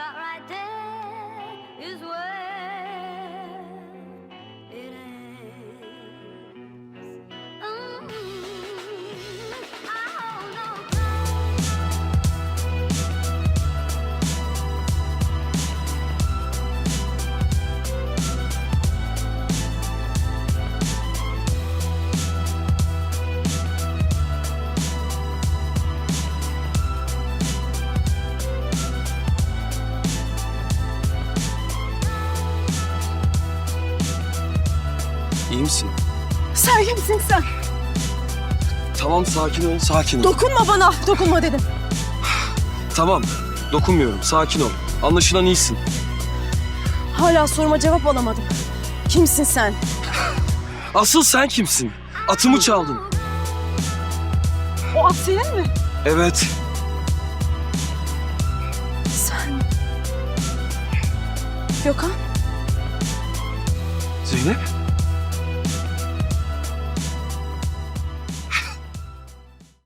right there kimsin sen? Tamam sakin ol, sakin ol. Dokunma bana. Dokunma dedim. tamam, dokunmuyorum. Sakin ol. Anlaşılan iyisin. Hala soruma cevap alamadım. Kimsin sen? Asıl sen kimsin? Atımı çaldın. O at senin mi? Evet. Sen... Gökhan? Zeynep?